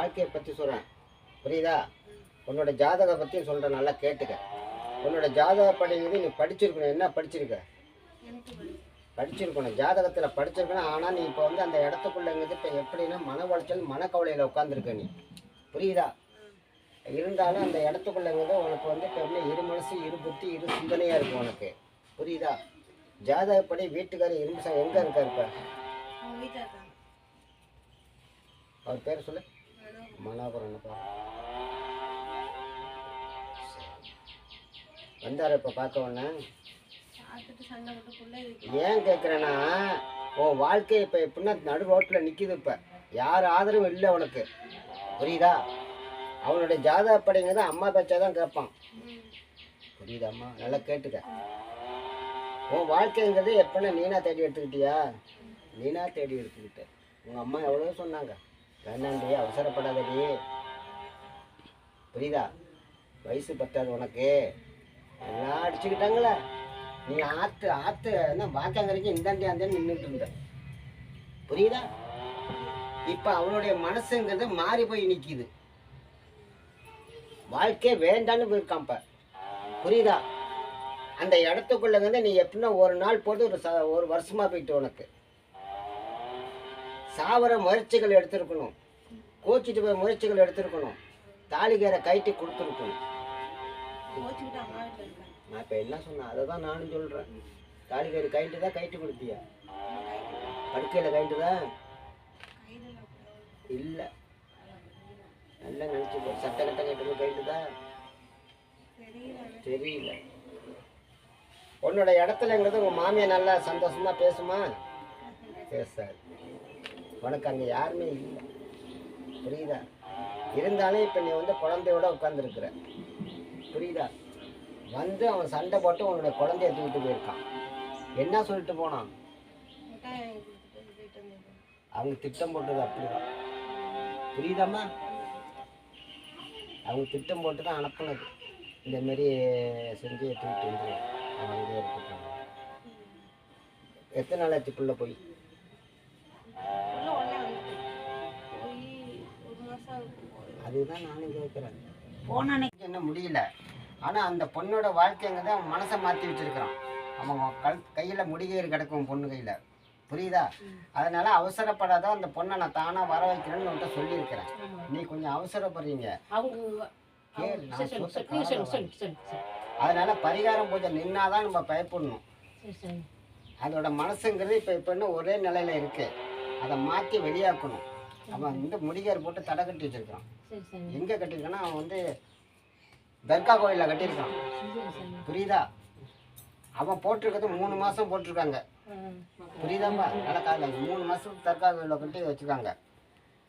வாழ்க்கையை பற்றி சொல்கிறேன் புரியுதா? உன்னோட ஜாதக பற்றியும் சொல்கிறேன் நல்லா கேட்டுக்க. உன்னோட ஜாதகப்படிங்கிறது நீ படிச்சிருக்கணும். என்ன படிச்சிருக்க. படிச்சிருக்கணும். ஜாதகத்தில் படிச்சிருக்கணும். ஆனால் நீ இப்போ வந்து அந்த இடத்துக்குள்ளங்கிறது இப்போ எப்படின்னா மன உளைச்சல் மனக்கவலையில் உட்காந்துருக்க நீ. புரியுதா? இருந்தாலும் அந்த இடத்துக்குள்ளங்கிறது உனக்கு வந்து இப்போ என்ன இரு மனசு இரு புத்தி இரு சிந்தனையாக இருக்கும் உனக்கு. புரியுதா? ஜாதகப்படி வீட்டுக்காரர் இரும்பு எங்கே இருக்கார் இப்போ? அவர் பேர் சொல்லு. மனோகரன் என்னப்பா வந்தார் இப்போ பார்க்க உடனே ஏன் கேட்குறேன்னா உன் வாழ்க்கை இப்போ எப்படின்னா நடு ரோட்டில் நிற்கிது இப்போ. யார் ஆதரவும் இல்லை உனக்கு. புரியுதா? அவனுடைய ஜாதகப்படிங்கிறது அம்மா பேச்சா தான் கேட்பான் ம். புரியுதாம்மா நல்லா கேட்டுக்க. உன் வாழ்க்கைங்கிறது எப்படின்னா நீனா தேடி எடுத்துக்கிட்டியா? நீனா தேடி எடுத்துக்கிட்ட. உங்கள் அம்மா எவ்வளோ சொன்னாங்க. வேண்டாண்டி அவசரப்படாதடி. புரியுதா? வயசு பத்தாது உனக்கு. எல்லாம் அடிச்சுக்கிட்டாங்களே. நீ ஆத்து ஆத்து என்ன வாக்காங்கரைக்கும் இந்தாண்டி அந்தாண்டி நின்றுட்டு இருந்த. புரியுதா? இப்போ அவனுடைய மனசுங்கிறது மாறி போய் நிற்கிது வாழ்க்கை வேண்டான்னு போயிருக்கான் புரியுதா? அந்த இடத்துக்குள்ளங்கிறது நீ எப்படின்னா ஒரு நாள் போட்டு ஒரு ச ஒரு வருஷமாக போயிட்டு உனக்கு. சாவர முயற்சிகள் எடுத்திருக்கணும். கோச்சிட்டு போய் முயற்சிகள் எடுத்திருக்கணும். தாலிகேரை கைட்டி கொடுத்துருக்கணும். நான் இப்போ என்ன சொன்னேன்? அதை தான் நானும் சொல்கிறேன் தாலிகேரி கைட்டு தான் கைட்டு கொடுத்தியா? படுக்கையில் கைட்டு தான் இல்லை. நல்லா நினச்சிக்கோ சட்டை கட்டை கைட்டு கைட்டு தான் தெரியல. உன்னோட இடத்துலங்கிறது உங்கள் மாமியார் நல்லா சந்தோஷமா பேசுமா? பேசாது. உனக்கு அங்கே யாருமே இல்லை. புரியுதா? இருந்தாலும் இப்போ நீ வந்து குழந்தையோட உட்காந்துருக்குற புரியுதா? வந்து அவன் சண்டை போட்டு உன்னோட குழந்தைய தூக்கிட்டு போயிருக்கான். என்ன சொல்லிட்டு போனான்? அவங்க திட்டம் போட்டது அப்படிதான். புரியுதாம்மா? அவங்க திட்டம் போட்டு தான் அனுப்புனது. இந்த மாரி செஞ்சு தூக்கிட்டு வந்து அவன் அங்கேயே இருக்கட்டும் எத்தனை நாளாச்சுக்குள்ளே போய்? அதுதான் நானும் கேட்குறேன் போன என்ன முடியல. ஆனால் அந்த பொண்ணோட வாழ்க்கைங்கிறத அவன் மனசை மாற்றி வச்சிருக்கிறான். அவன் கல் கையில் முடிகயிறு கிடக்கும் பொண்ணு கையில். புரியுதா? அதனால அவசரப்படாத அந்த பொண்ணை நான் தானாக வர வைக்கிறேன்னு உன்கிட்ட சொல்லியிருக்கிறேன். நீ கொஞ்சம் அவசரப்படுறீங்க. அதனால பரிகாரம் பூஜை நின்னாதான் நம்ம பயப்படணும். சரி, சரி. அதோட மனசுங்கிறது இப்போ இப்போ இன்னும் ஒரே நிலையில இருக்கு. அதை மாற்றி வெளியாக்கணும். அவன் வந்து முடிகார் போட்டு தடை கட்டி சரி. எங்கே கட்டியிருக்கான்னா அவன் வந்து தர்கா கோயிலில் கட்டியிருக்கான். புரியுதா? அவன் போட்டிருக்கிறது மூணு மாதம் போட்டிருக்காங்க. ஆ, புரியுதாப்பா நடக்காது மூணு மாதத்துக்கு தர்கா கோயிலில் கட்டி வச்சுருக்காங்க.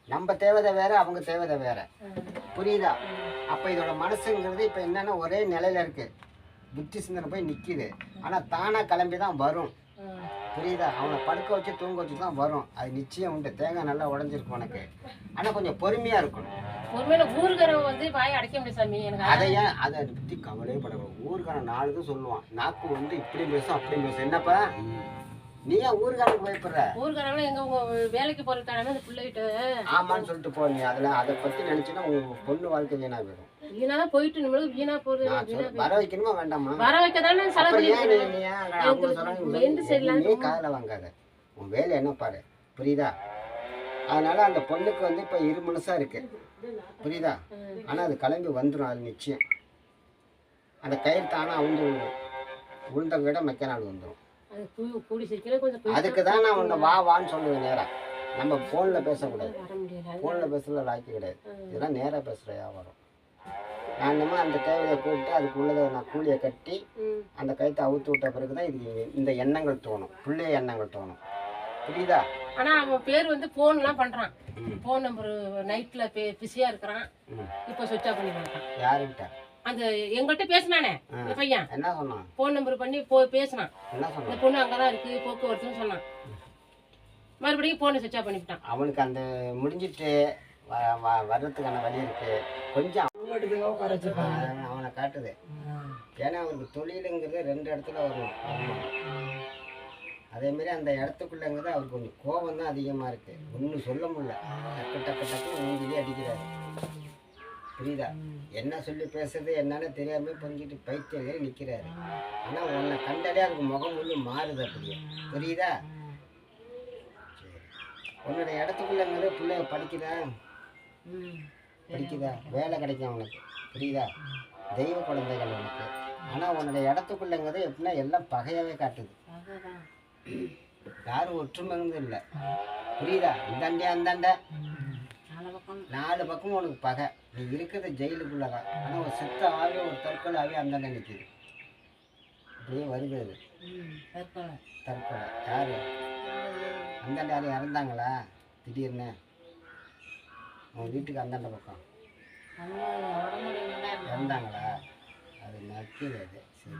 நம்ம தேவதை வேற அவங்க தேவதை வேற. புரியுதா? அப்போ இதோட மனசுங்கிறது இப்போ என்னன்னா ஒரே நிலையில இருக்கு. புத்தி சிந்தனை போய் நிற்கிது ஆனால் தானாக கிளம்பி தான் வரும். புரியுதா? அவனை படுக்க வச்சு தூங்க வச்சு தான் வரும். அது நிச்சயம் உண்டு. தேங்காய் நல்லா உடஞ்சிருக்கும் உனக்கு. ஆனால் கொஞ்சம் பொறுமையாக இருக்கணும். ஒருவேளை ஊருக்காரன் வந்து வாயை அடைக்க முடியும் சாமி எனக்கு அதை ஏன்? அதை பற்றி கவலையே படக்கூடாது. ஊருக்காரன் நாலு இது சொல்லுவான். நாக்கு வந்து இப்படி பேசும் அப்படி பேசும் என்னப்பா? நீ ஏன் ஊருக்காரனுக்கு பயப்படுற? ஊருக்காரங்களும் எங்க உங்க வேலைக்கு போற தடவை இந்த பிள்ளைகிட்ட ஆமான்னு சொல்லிட்டு போ நீ. அதில் அதை பற்றி நினச்சின்னா உன் பொண்ணு வாழ்க்கை வீணாக போயிடும். வீணா தான் போயிட்டு நம்மளுக்கு வீணா வீணா சொல் வர வைக்கணுமா வேண்டாமா? வர வைக்க தானே செலவு நீ காதில் வாங்காத. உன் வேலை என்ன பாரு? புரியுதா? அதனால அந்த பொண்ணுக்கு வந்து இப்போ இரு மனசா இருக்கு. புரியுதா? ஆனால் அது கிளம்பி வந்துடும் அது நிச்சயம். அந்த கயிறு தானே அவுந்து விழும் உளுந்த விட மெக்க நாள் வந்துடும் அதுக்கு தான் நான் உன்னை வா வான்னு சொல்லுவேன் நேரா. நம்ம ஃபோனில் பேசக்கூடாது. ஃபோனில் பேசுறது லாய்க்கு கிடையாது. இதெல்லாம் நேராக பேசுகிற வியாபாரம் நான் என்னமோ அந்த தேவையை கூப்பிட்டு அதுக்குள்ளதை நான் கூலியை கட்டி. அந்த கயித்தை அவுத்து விட்ட பிறகு தான் இது இந்த எண்ணங்கள் தோணும். பிள்ளைய எண்ணங்கள் தோணும். புரியுதா? ஆனா அவன் பேர் வந்து போன்லாம் பண்றான். போன் நம்பர் நைட்ல பிஸியா இருக்கிறான். இப்போ சுவிட்ச் ஆஃப் பண்ணி பண்ணிட்டான் யாருக்கிட்ட? அந்த எங்கள்கிட்ட பேசினானே இந்த பையன். என்ன சொன்னான்? போன் நம்பர் பண்ணி போ பேசினான். என்ன இந்த பொண்ணு அங்கதான் இருக்கு போக்குவரத்துன்னு சொன்னான். மறுபடியும் போனை சுவிட்ச் ஆஃப் பண்ணிவிட்டான். அவனுக்கு அந்த முடிஞ்சிட்டு வ- வ- வர்றதுக்கான வழி இருக்கு. கொஞ்சம் அவன் அவனை காட்டுது. ஏன்னா அவனுக்கு தொழிலுங்கிறது ரெண்டு இடத்துல வரும். அதேமாரி அந்த இடத்துக்குள்ளங்கிறது அவருக்கு கொஞ்சம் கோபம் தான் அதிகமாக இருக்குது ஒன்றும் சொல்ல முடியல. டக்கு டக்கு டக்கு மூஞ்சிலே அடிக்கிறாரு. புரியுதா? என்ன சொல்லி பேசுறது என்னன்னு தெரியாமல் பொங்கிட்டு பைத்தியம் நிற்கிறாரு ஆனால் உன்னை கண்டாலே அவருக்கு முகம் ஒன்று மாறுது அப்படியே. புரியுதா? உன்னோட இடத்துக்குள்ளங்கிறது பிள்ளைய படிக்குதா? படிக்குதா? வேலை கிடைக்கும் அவனுக்கு. புரியுதா? தெய்வ குழந்தைகள் உனக்கு ஆனால் உன்னோட இடத்துக்குள்ளங்கிறது எப்படின்னா எல்லாம் பகையாவே காட்டுது. யாரும் ஒற்றுமைங்கிறது இல்லை. புரியுதா? இந்தாண்டே அந்தாண்ட. நாலு பக்கம் நாலு உனக்கு பகை. நீ இருக்கிறது ஜெயிலுக்குள்ளே தான் ஆனால் ஒரு சித்த ஆவி ஒரு தற்கொலை அந்தாண்ட நிற்கிது அப்படியே வருகிறது. தற்கொலை. யார்? அந்தாண்ட யாரும் இறந்தாங்களா? திடீர்னு. உன் வீட்டுக்கு அந்தாண்ட பக்கம். இறந்தாங்களா? அது நக்கிது அது சரி.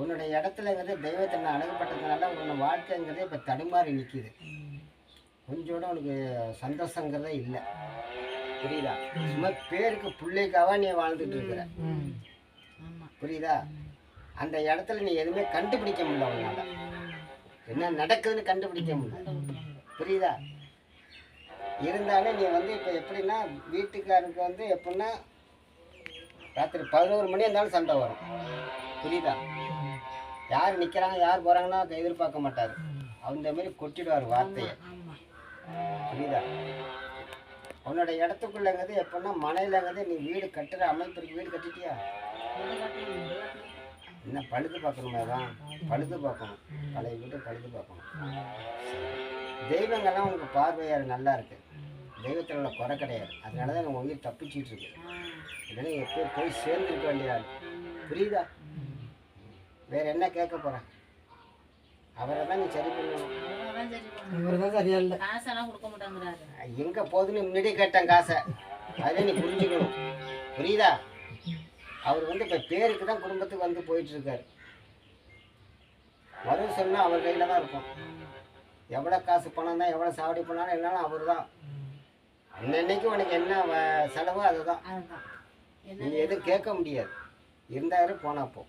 உன்னுடைய இடத்துல வந்து தெய்வத்தின அணுகப்பட்டதுனால உன் வாழ்க்கைங்கிறதே இப்போ தடுமாறி நிற்கிது கொஞ்சோட உனக்கு சந்தோஷங்கிறதே இல்லை. புரியுதா? சும்மா பேருக்கு பிள்ளைக்காக நீ வாழ்ந்துட்டு இருக்கிற. புரியுதா? அந்த இடத்துல நீ எதுவுமே கண்டுபிடிக்க முடியல உன்னால. என்ன நடக்குதுன்னு கண்டுபிடிக்க முடியல. புரியுதா? இருந்தாலும் நீ வந்து இப்போ எப்படின்னா வீட்டுக்காருக்கு வந்து எப்படின்னா ராத்திரி பதினோரு மணி இருந்தாலும் சண்டை வரும். புரியுதா? யார் நிற்கிறாங்க யார் போகிறாங்கன்னா எதிர்பார்க்க மாட்டார். அந்த மாதிரி கொட்டிடுவார் வார்த்தையை. புரியுதா? உன்னோட இடத்துக்குள்ளங்கிறது எப்படின்னா மனையிலங்கிறது நீ வீடு கட்டுற அமைப்பு இருக்கு. வீடு கட்டிட்டியா? என்ன பழுது பார்க்கணுமா தான்? பழுது பார்க்கணும். பழைய வீட்டை பழுது பார்க்கணும். தெய்வங்கள்லாம் உனக்கு பார்வையார் நல்லா இருக்கு. தெய்வத்தில் உள்ள குறை கிடையாது. அதனால தான் நம்ம உயிர் தப்பிச்சிட்டு இருக்கு. இல்லைன்னா எப்போ போய் சேர்ந்துருக்க வேண்டிய புரியுதா? வேற என்ன கேட்க போற? அவரை தான் நீ சரி பண்ணணும் இவர் தான் சரியா இல்லை. காசெல்லாம் கொடுக்க மாட்டாங்கிறாரு. எங்க போகுதுன்னு முன்னாடியே கேட்டேன் காசை. அதை நீ புரிஞ்சுக்கணும். புரியுதா? அவர் வந்து இப்போ பேருக்கு தான் குடும்பத்துக்கு வந்து போயிட்டு இருக்காரு வரும் சொன்னா அவர் கையில தான் இருக்கும். எவ்வளோ காசு பணம் தான் எவ்வளோ சாவடி பண்ணாலும் என்னாலும் அவர் தான். அன்னன்னைக்கு உனக்கு என்ன வ- செலவோ அதுதான். நீ எதுவும் கேட்க முடியாது. இருந்தாரு போனா போ.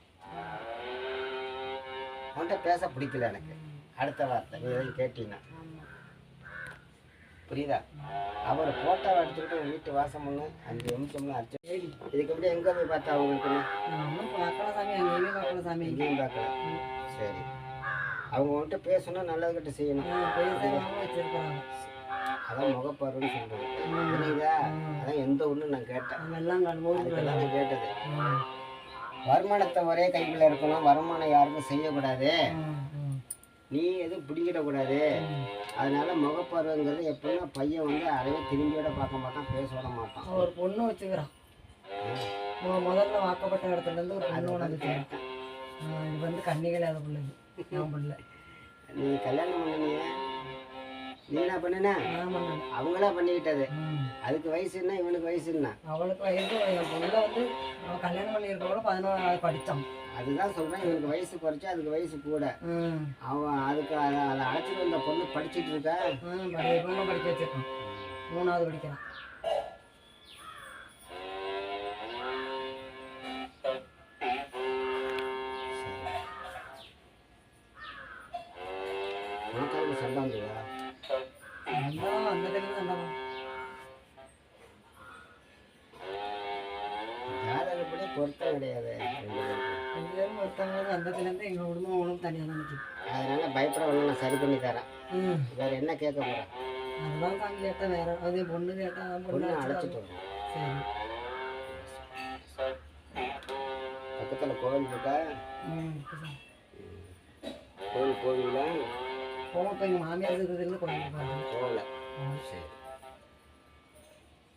உன்கிட்ட பேச பிடிக்கல எனக்கு. அடுத்த வார்த்தை நீ எதுவும் கேட்டீங்கன்னா புரியுதா? அவர் ஃபோட்டோவை எடுத்துக்கிட்டு வீட்டு வாசம் பண்ணு அஞ்சு நிமிஷம்ல அடிச்சு இதுக்கு அப்படியே எங்கே போய் பார்த்தா அவங்களுக்கு? நான் ஒன்றும் பார்க்கல சாமி எங்கேயுமே சாமி. எங்கேயும் பார்க்கல. சரி. அவங்க உன்கிட்ட பேசணும் நல்லது கிட்ட செய்யணும் அதான் முகப்பாருன்னு சொல்றது புரியுதா? அதான் எந்த ஒன்று நான் கேட்டேன். நான் கேட்டது. வருமானத்தை ஒரே கைக்குள்ள இருக்கணும். வருமானம் யாருக்கும் செய்யக்கூடாது. நீ எதுவும் பிடிக்கிடக்கூடாது. அதனால முகப்பருவங்கிறது எப்படின்னா பையன் வந்து அறவே திரும்பியோட பார்க்க மாட்டான் பேச விட மாட்டான். ஒரு பொண்ணு வச்சுக்கிறான். முதல்ல வாக்கப்பட்ட இடத்துல இருந்து ஒரு பொண்ணு ஒன்று வச்சுக்கிறான். இது வந்து கண்ணிகள் அதை பிள்ளைங்க நான் பிள்ளை நீ கல்யாணம் பண்ணினிய நீ என்ன பண்ணின? அவங்களா பண்ணிக்கிட்டது. அதுக்கு வயசு என்ன இவனுக்கு வயசு என்ன? அவளுக்கு வயசு பொண்ணை வந்து அவன் கல்யாணம் பண்ணியிருக்கவள பதினோராவது படித்தான் அதுதான் சொல்றேன் இவனுக்கு வயசு குறைச்சி அதுக்கு வயசு கூட. அவன் அதுக்கு அதை அழைச்சிட்டு வந்த பொண்ணு படிச்சிட்டு இருக்கா? பொண்ணை படிக்க வச்சிருக்கான். மூணாவது படிக்கிறான். அந்த டைம்லேருந்து எங்கள் குடும்பம் அவனும் தனியாக தான் நிற்கிது அதனால பயப்பட ஒன்று நான் சரி பண்ணி தரேன். ம். வேற என்ன கேட்க போறேன்? அதுதான் தான் கேட்டேன் வேற அது பொண்ணு கேட்டா பொண்ணு அழைச்சிட்டு சரி. பக்கத்தில் கோவில் இருக்கா? ம் கோவில் கோவிலா போவோம் இப்போ எங்கள் மாமியார் இருக்கிறதுல கோயிலுக்கு போகிறேன் போகல. சரி.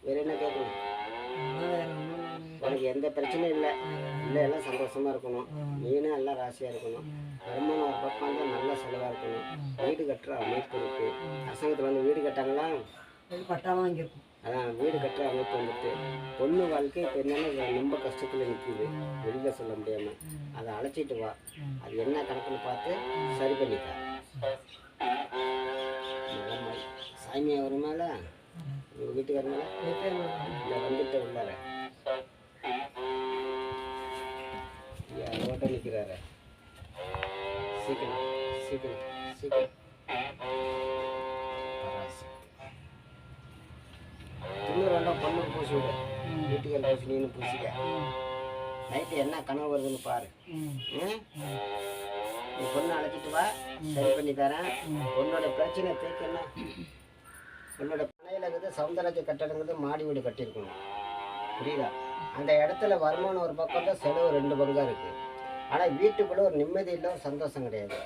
வேற என்ன கேட்கணும்? உனக்கு எந்த பிரச்சனையும் இல்லை. இல்லை எல்லாம் சந்தோஷமா இருக்கணும். நீனும் எல்லாம் ராசியாக இருக்கணும். வருமானம் ஒரு பக்கம் வந்து நல்ல செலவாக இருக்கணும். வீடு கட்டுற அமைப்பு இருக்கு. அரசாங்கத்தில் வந்து வீடு கட்டாங்களா? பட்டாலாம் வாங்கியிருக்கோம். அதான் வீடு கட்டுற அமைப்பு வந்துட்டு. பொண்ணு வாழ்க்கை இப்போ என்னன்னா ரொம்ப கஷ்டத்தில் நிற்கிது வெளியில் சொல்ல முடியாமல் அதை அழைச்சிட்டு வா. அது என்ன கணக்குன்னு பார்த்து சரி பண்ணித்தா சாமி அவர் மேலே? உங்கள் வீட்டுக்கார மேலே? வந்துட்டு உள்ளார. நிற்கிறாரு சீக்கிரம் சீக்கிரம் சீக்கிரம். திண்ணூறு ரெண்டும் பொண்ணுக்கு பூசி விடு. வீட்டுக்கு பூசி நீனு பூசிக்க. நைட்டு என்ன கனவு வருதுன்னு பாரு? நீ பொண்ணு அழைச்சிட்டு வா சரி பண்ணி தரேன். உன்னோட பிரச்சனை தீர்க்கணும் உன்னோட பனையில் இருக்குது கட்டடங்கிறது மாடி வீடு கட்டியிருக்கணும் புரியுதா அந்த இடத்துல வருமானம் ஒரு பக்கம் தான் செலவு ரெண்டு பங்காக இருக்குது ஆனால் வீட்டுக்குள்ளே ஒரு நிம்மதி இல்லை ஒரு சந்தோஷம் கிடையாது.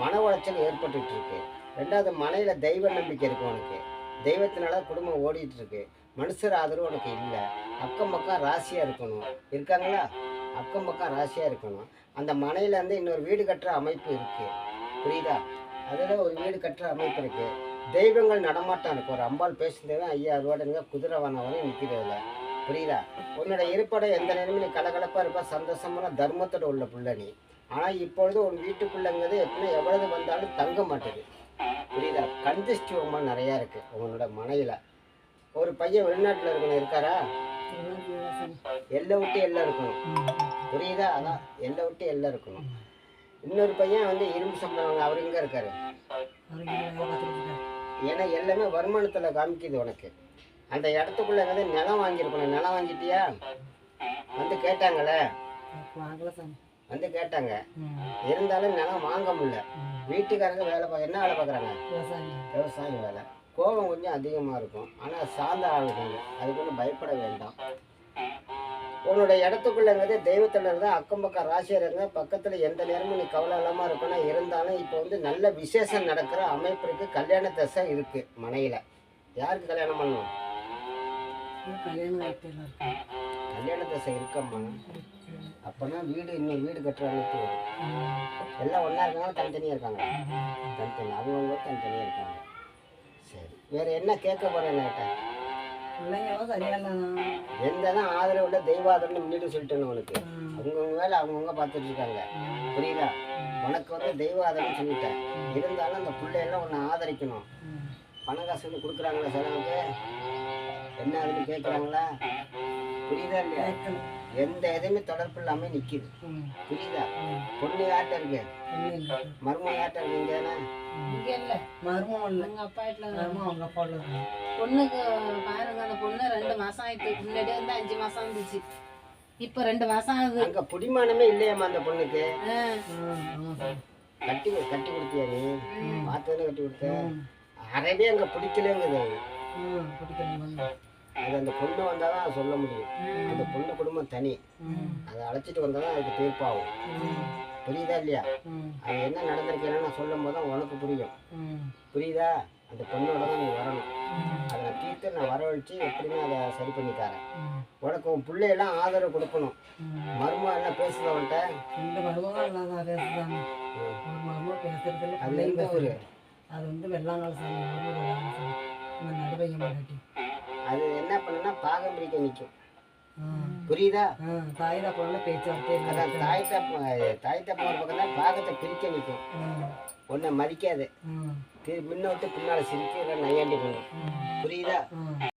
மன உளைச்சல் ஏற்பட்டுட்டு இருக்கு ரெண்டாவது மனையில் தெய்வ நம்பிக்கை இருக்கு உனக்கு. தெய்வத்தினால குடும்பம் ஓடிட்டு இருக்கு மனுஷர் ஆதரவு உனக்கு இல்லை. அக்கம் பக்கம் ராசியாக இருக்கணும். இருக்காங்களா? அக்கம் பக்கம் ராசியாக இருக்கணும். அந்த மனையிலேருந்து இன்னொரு வீடு கட்டுற அமைப்பு இருக்குது புரியுதா? அதில் ஒரு வீடு கட்டுற அமைப்பு இருக்குது தெய்வங்கள் நடமாட்டம் இருக்கு. ஒரு அம்பாள் பேசுனது ஐயா ரோடுங்க குதிரை வனவனே நிற்கிறதில்ல புரியுதா? உன்னோட இருப்படம் எந்த நேரமும் நீ கலகலப்பாக இருப்ப சந்தோஷமான தர்மத்தோட உள்ள புள்ள நீ. ஆனால் இப்பொழுது உன் வீட்டுக்குள்ளங்கிறது எப்படின்னா எவ்வளவு வந்தாலும் தங்க மாட்டேது. புரியுதா? கன்ஜஸ்டி ரொம்ப நிறையா இருக்குது உன்னோட மனையில் ஒரு பையன் வெளிநாட்டில் இருக்கணும் இருக்காரா? எல்லாம். எல்லை விட்டு எல்லை இருக்கணும். புரியுதா? அதான் எல்லை விட்டு எல்லை இருக்கணும். இன்னொரு பையன் வந்து இரும்பு சம்பளம் அவர் எங்கே பார்த்துட்டு இருக்காரு. ஏன்னா எல்லாமே வருமானத்தில் காமிக்குது உனக்கு. அந்த இடத்துக்குள்ள வந்து நிலம் வாங்கியிருக்கணும். நிலம் வாங்கிட்டியா? வந்து கேட்டாங்களே. வந்து கேட்டாங்க. இருந்தாலும் நிலம் வாங்க முடியல. வீட்டுக்காரங்க வேலை பார்க்க என்ன வேலை பார்க்குறாங்க? விவசாயி விவசாயம் வேலை. கோபம் கொஞ்சம் அதிகமாக இருக்கும். ஆனால் சார்ந்த ஆளுக்காங்க அதுக்கு ஒன்றும் பயப்பட வேண்டாம். உன்னோட இடத்துக்குள்ளங்கிறது தெய்வத்தில் இருந்தால் அக்கம் பக்கம் ராசியர் இருங்க பக்கத்தில் எந்த நேரமும் நீ கவலை இல்லாமல் இருக்கணும். இருந்தாலும் இப்போ வந்து நல்ல விசேஷம் நடக்கிற அமைப்பு இருக்குது கல்யாண தசை இருக்குது மனையில். யாருக்கு கல்யாணம் பண்ணணும்? இன்னும் கல்யாணம் ஆகிட்டு எல்லாம் இருக்கு. கல்யாண தசை இருக்கம்மா அப்போனா வீடு இன்னொரு வீடு கட்டுற அமைப்பு வரும். ம். எல்லாம் ஒன்றா இருக்காங்க தனித்தனியாக இருக்காங்க. தனித்தனி அவங்கவுங்க தனித்தனியாக இருக்காங்க. சரி. வேறு என்ன கேட்க போகிறேன் கேட்டேன் பிள்ளைங்களும் சரியா இல்லைண்ணா எந்த தான் ஆதரவு இல்லை தெய்வாதரம்னு முன்னிட்டு சொல்லிட்டேன் உனக்கு. அவங்கவுங்க வேலை அவங்கவுங்க பார்த்துட்டு இருக்காங்க. புரியுதா? உனக்கு வந்து தெய்வ ஆதரவு சொல்லிட்டேன் இருந்தாலும் அந்த பிள்ளையெல்லாம் உன்னை ஆதரிக்கணும். பணம் காசு கொடுக்குறாங்களா செலவுக்கு என்ன அதுன்னு கேட்குறாங்களா புரியுதா இல்லையா. எந்த எதுவுமே தொடர்பு இல்லாமல் நிற்கிது ம். புரியுதா. பொண்ணு யார்கிட்ட இருக்கு. மருமம் யார்கிட்ட இருக்கு இங்கே தானே இங்க இல்ல மருமம் இல்லை எங்க அப்பா வீட்டுல மருமம் அவங்க அப்பாவில் பொண்ணுக்கு பாருங்க அந்த பொண்ணு ரெண்டு மாசம் ஆயிட்டு முன்னாடியே வந்து அஞ்சு மாசம் இருந்துச்சு இப்ப ரெண்டு மாசம் ஆகுது அங்கே புடிமானமே இல்லையாம்மா அந்த பொண்ணுக்கு கட்டி கட்டி கொடுத்தியா நீ ம். பார்த்ததுன்னு கட்டி கொடுத்த ம். அறவே அங்கே பிடிக்கலங்குது. பிடிக்கணும். அது அந்த பொண்ணு வந்தால் தான் சொல்ல முடியும் அந்த பொண்ணு குடும்பம் தனி. அதை அழைச்சிட்டு வந்தால் தான் அதுக்கு தீர்ப்பாகும். புரியுதா இல்லையா. அது என்ன நடந்திருக்குன்னு நான் சொல்லும் போது தான் உனக்கு புரியும். புரியுதா அந்த பொண்ணோட தான் நீ வரணும். அதை நான் தீர்த்து நான் வரவழைச்சு எப்படின்னு அதை சரி பண்ணி தரேன். உனக்கு உன் பிள்ளையெல்லாம் ஆதரவு கொடுக்கணும். மருமக என்ன பேசுத உன்கிட்ட இந்த மருமகம் இல்லாத பேசுதாங்க ஒரு மருமகம் பேசுறதுல அது எந்த ஊர். அது வந்து வெள்ளாங்கால சாமி இந்த மாட்டி அது என்ன பண்ணுன்னா பாகம் பிரிக்க நிற்கும் புரியுதா? தாய் பொண்ணு பேச்சுவார்த்தை அதான் தாய் தப்ப தாய் தப்ப ஒரு பக்கம் தான் பாகத்தை பிரிக்க நிற்கும் உன்னை மதிக்காது. திரு முன்ன விட்டு பின்னால் சிரிக்க இல்லை நையாண்டி பண்ணும். ம் புரியுதா?